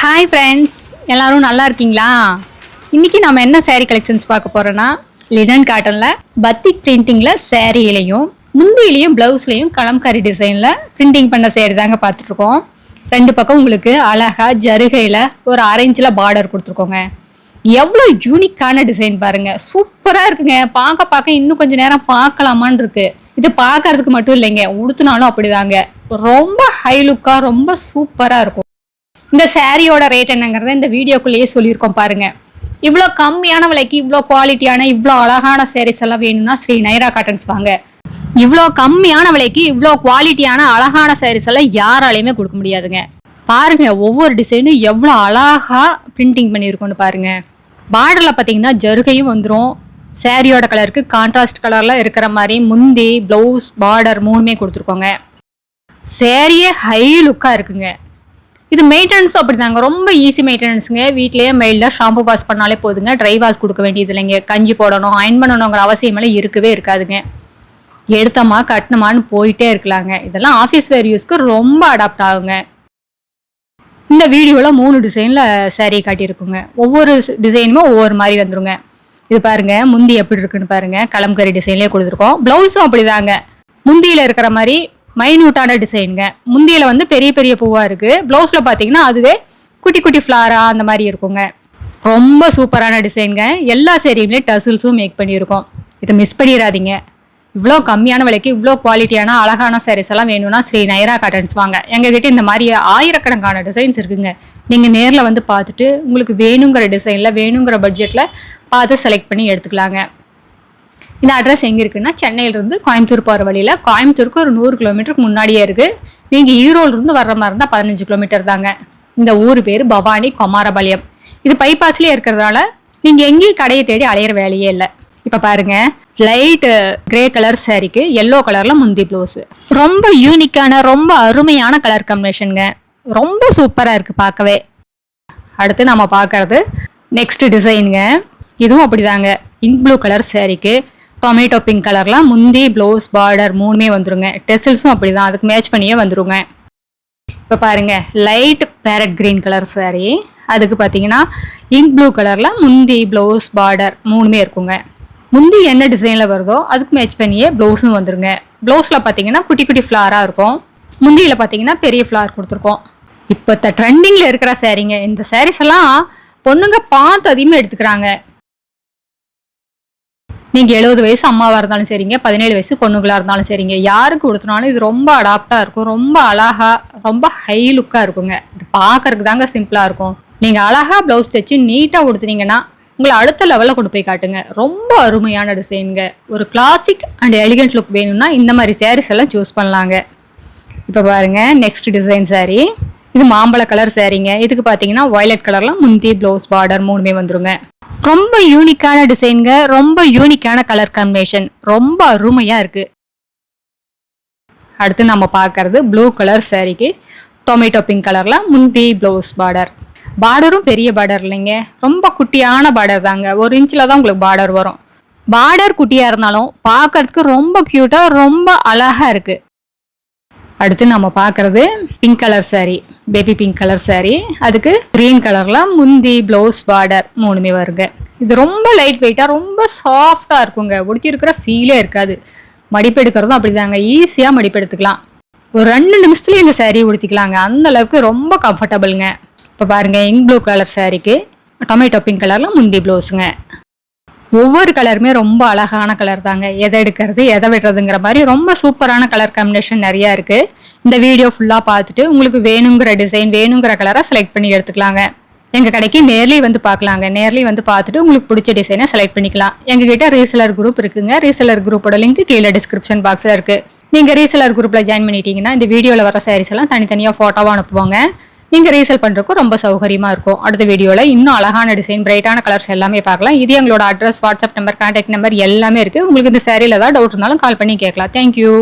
Hi friends எல்லாரும் நல்லா இருக்கீங்களா? இன்னைக்கு நம்ம என்ன சேரீ கலெக்ஷன்ஸ் பார்க்க போறோம்னா லினன் காட்டனில் பத்திக் பிரிண்டிங்கில் சேரீலையும் முந்தியிலையும் ப்ளவுஸ்லையும் கலம்காரி டிசைனில் பிரிண்டிங் பண்ண சேரீ தாங்க பார்த்துட்ருக்கோம். ரெண்டு பக்கம் உங்களுக்கு அழகா ஜருகையில் ஒரு ஆரஞ்சில் பார்டர் கொடுத்துருக்கோங்க. எவ்வளோ யூனிக்கான டிசைன் பாருங்க. சூப்பராக இருக்குங்க. பார்க்க பார்க்க இன்னும் கொஞ்ச நேரம் பார்க்கலாமான்னு இருக்கு. இது பார்க்கறதுக்கு மட்டும் இல்லைங்க. உடுத்துனாலும் அப்படிதாங்க. ரொம்ப ஹை லுக்காக ரொம்ப சூப்பராக இருக்கும். இந்த சாரியோட ரேட் என்னங்கிறத இந்த வீடியோக்குள்ளேயே சொல்லியிருக்கோம் பாருங்க. இவ்வளோ கம்மியான விலைக்கு இவ்வளோ குவாலிட்டியான இவ்வளோ அழகான சேரீஸ் எல்லாம் வேணும்னா ஸ்ரீ நைரா காட்டன்ஸ் வாங்க. இவ்வளோ கம்மியான விலைக்கு இவ்வளோ குவாலிட்டியான அழகான சாரீஸ் எல்லாம் யாராலையுமே கொடுக்க முடியாதுங்க. பாருங்க ஒவ்வொரு டிசைனும் எவ்வளோ அழகா பிரிண்டிங் பண்ணியிருக்கோன்னு பாருங்க. பார்டரில் பார்த்தீங்கன்னா ஜருகையும் வந்துடும் சேரீயோட கலருக்கு கான்ட்ராஸ்ட் கலரில் இருக்கிற மாதிரி முந்தி ப்ளவுஸ் பார்டர் மூணுமே கொடுத்துருக்கோங்க. சேரீயே ஹை லுக்காக இருக்குங்க. இது மெயின்டெனன்ஸ் அப்படிதாங்க. ரொம்ப ஈஸி மெயின்டெனன்ஸுங்க வீட்லேயே மெயிலில் ஷாம்பு வாஷ் பண்ணாலே போதுங்க. ட்ரை வாஷ் கொடுக்க வேண்டியது இல்லைங்க. கஞ்சி போடணும் அயன் பண்ணணுங்கிற அவசியமெல்லாம் இருக்கவே இருக்காதுங்க. எடுத்தமா கட்டணுமான்னு போயிட்டே இருக்கலாங்க. இதெல்லாம் ஆஃபீஸ் வேர் யூஸ்க்கு ரொம்ப அடாப்ட் ஆகுங்க. இந்த வீடியோவில் மூணு டிசைனில் சேரீ காட்டியிருக்குங்க. ஒவ்வொரு டிசைனுமே ஒவ்வொரு மாதிரி வந்துருங்க. இது பாருங்க முந்தி எப்படி இருக்குன்னு பாருங்க. கலம்கரி டிசைன்லேயே கொடுத்துருக்கோம். ப்ளவுஸும் அப்படிதாங்க. முந்தியில் இருக்கிற மாதிரி மைன்யூட்டான டிசைனுங்க முந்தியில் வந்து பெரிய பெரிய பூவாக இருக்குது ப்ளவுஸில் பார்த்தீங்கன்னா அதுவே குட்டி குட்டி ஃப்ளாரா அந்த மாதிரி இருக்குங்க. ரொம்ப சூப்பரான டிசைனுங்க எல்லா சேரீயுமே டசில்ஸும் மேக் பண்ணியிருக்கோம். இதை மிஸ் பண்ணிடாதீங்க. இவ்வளோ கம்மியான விலைக்கு இவ்வளோ குவாலிட்டியான அழகான சாரீஸ் எல்லாம் வேணும்னா ஸ்ரீ நைரா காட்டன்ஸ் வாங்க. எங்ககிட்ட இந்த மாதிரி ஆயிரக்கணக்கான டிசைன்ஸ் இருக்குங்க. நீங்கள் நேரில் வந்து பார்த்துட்டு உங்களுக்கு வேணுங்கிற டிசைனில் வேணுங்கிற பட்ஜெட்டில் பார்த்து செலக்ட் பண்ணி எடுத்துக்கலாங்க. இந்த அட்ரஸ் எங்கே இருக்குன்னா சென்னையிலிருந்து கோயம்புத்தூர் போகிற வழியில். கோயம்புத்தூருக்கு ஒரு நூறு கிலோமீட்டருக்கு முன்னாடியே இருக்குது நீங்கள் ஈரோடுலேருந்து வர்ற மாதிரி இருந்தால் பதினஞ்சு கிலோமீட்டர் தாங்க. இந்த ஊர் பேர் பவானி குமாரபாளையம். இது பைபாஸ்லேயே இருக்கிறதுனால நீங்கள் எங்கேயும் கடையை தேடி அலையிற வேலையே இல்லை. இப்போ பாருங்க லைட் கிரே கலர் சாரிக்கு எல்லோ கலரில் முந்தி ப்ளவுஸு ரொம்ப யூனிக்கான ரொம்ப அருமையான கலர் காம்பினேஷனுங்க ரொம்ப சூப்பராக இருக்குது பார்க்கவே. அடுத்து நம்ம பார்க்கறது நெக்ஸ்ட் டிசைனுங்க இதுவும் அப்படிதாங்க. இங்க் ப்ளூ கலர் சாரிக்கு டொமேட்டோ பிங்க் கலர்லாம் முந்தி ப்ளவுஸ் பார்டர் மூணுமே வந்துருங்க. டெசில்ஸும் அப்படிதான். அதுக்கு மேட்ச் பண்ணியே வந்துருங்க. இப்போ பாருங்க light parrot green colour sari அதுக்கு பார்த்தீங்கன்னா இங்க் ப்ளூ கலரில் முந்தி ப்ளவுஸ் பார்டர் மூணுமே இருக்குங்க. முந்தி என்ன டிசைனில் வருதோ அதுக்கு மேட்ச் பண்ணியே ப்ளவுஸும் வந்துருங்க. ப்ளவுஸில் பார்த்தீங்கன்னா குட்டி குட்டி ஃப்ளாராக இருக்கும். முந்தியில் பார்த்தீங்கன்னா பெரிய ஃப்ளார் கொடுத்துருக்கோம். இப்போ ட்ரெண்டிங்கில் இருக்கிற சாரீங்க இந்த சாரீஸ் எல்லாம் பொண்ணுங்க பார்த்து அதிகமாக எடுத்துக்கிறாங்க. நீங்கள் எழுபது வயசு அம்மாவாக இருந்தாலும் சரிங்க பதினேழு வயசு பொண்ணுங்களாக இருந்தாலும் சரிங்க. யாருக்கு கொடுத்தனாலும் இது ரொம்ப அடாப்டாக இருக்கும். ரொம்ப அழகாக ரொம்ப ஹை லுக்காக இருக்குங்க. இது பார்க்கறதுக்கு தாங்க சிம்பிளாக இருக்கும். நீங்கள் அழகாக ப்ளவுஸ் தைச்சு நீட்டாக கொடுத்துனீங்கன்னா உங்களை அடுத்த லெவலில் கொண்டு போய் காட்டுங்க. ரொம்ப அருமையான டிசைனுங்க ஒரு கிளாசிக் அண்ட் எலிகண்ட் லுக் வேணும்னா இந்த மாதிரி சாரீஸ் எல்லாம் சூஸ் பண்ணலாங்க. இப்போ பாருங்கள் நெக்ஸ்ட் டிசைன் சாரீ இது மாம்பழ கலர் சாரீங்க இதுக்கு பார்த்தீங்கன்னா வயலட் கலரில் முந்தி ப்ளவுஸ் பார்டர் மூணுமே வந்துருங்க. ரொம்ப யூனிக்கான டிசைனுங்க ரொம்ப யூனிக்கான கலர் காம்பினேஷன் ரொம்ப அருமையாக இருக்கு. அடுத்து நம்ம பார்க்கறது ப்ளூ கலர் சாரீக்கு டொமேட்டோ பிங்க் கலரில் முந்தி ப்ளவுஸ் பார்டர் பார்டரும் பெரிய பார்டர் இல்லைங்க. ரொம்ப குட்டியான பார்டர் தாங்க. ஒரு இன்ச்சில் தான் உங்களுக்கு பார்டர் வரும். பார்டர் குட்டியாக இருந்தாலும் பார்க்கறதுக்கு ரொம்ப க்யூட்டாக ரொம்ப அழகாக இருக்குது அடுத்து நம்ம பார்க்கறது pink colour sari baby pink colour sari அதுக்கு க்ரீன் கலரில் முந்தி ப்ளவுஸ் பார்டர் மூணுமே வருங்க. இது ரொம்ப லைட் வெயிட்டாக ரொம்ப சாஃப்டாக இருக்குங்க. உடுத்திருக்கிற ஃபீலே இருக்காது. மடிப்பு எடுக்கிறதும் அப்படிதாங்க. ஈஸியாக மடிப்பு எடுத்துக்கலாம். ஒரு ரெண்டு நிமிஷத்துலேயே இந்த சாரீ உடுத்திக்கலாங்க. அந்த அளவுக்கு ரொம்ப கம்ஃபர்டபுளுங்க இப்போ பாருங்கள் இங்க் ப்ளூ கலர் சாரீக்கு டொமேட்டோ பிங்க் கலரில் முந்தி ப்ளவுஸுங்க ஒவ்வொரு கலருமே ரொம்ப அழகான கலர் தாங்க. எதை எடுக்கிறது எதை விடுறதுங்கிற மாதிரி ரொம்ப சூப்பரான கலர் காம்பினேஷன் நிறையா இருக்குது இந்த வீடியோ ஃபுல்லாக பார்த்துட்டு உங்களுக்கு வேணுங்கிற டிசைன் வேணுங்கிற கலராக செலக்ட் பண்ணி எடுத்துக்கலாங்க. எங்கள் கடைக்கு நேர்லி வந்து பார்க்கலாங்க. நேர்லி வந்து பார்த்துட்டு உங்களுக்கு பிடிச்ச டிசைனை செலக்ட் பண்ணிக்கலாம். எங்ககிட்ட ரீசெலர் குரூப் இருக்குங்க. ரீசெலர் குரூப்போட லிங்க் கீழே டிஸ்கிரிப்ஷன் பாக்ஸில் இருக்குது நீங்கள் ரீசெலர் குரூப்பில் ஜாயின் பண்ணிட்டீங்கன்னா இந்த வீடியோவில் வர சாரீஸ் எல்லாம் தனித்தனியாக ஃபோட்டோவாக அனுப்புவாங்க. நீங்கள் ரீசேல் பண்ணுறக்கும் ரொம்ப சௌகரியமாக இருக்கும். அடுத்த வீடியோவில் இன்னும் அழகான டிசைன் பிரைட்டான கலர்ஸ் எல்லாமே பார்க்கலாம். இது எங்களோட address WhatsApp number contact number எல்லாமே இருக்குது உங்களுக்கு இந்த சேரீல ஏதாவது டவுட் இருந்தாலும் கால் பண்ணி கேட்கலாம். தேங்க்யூ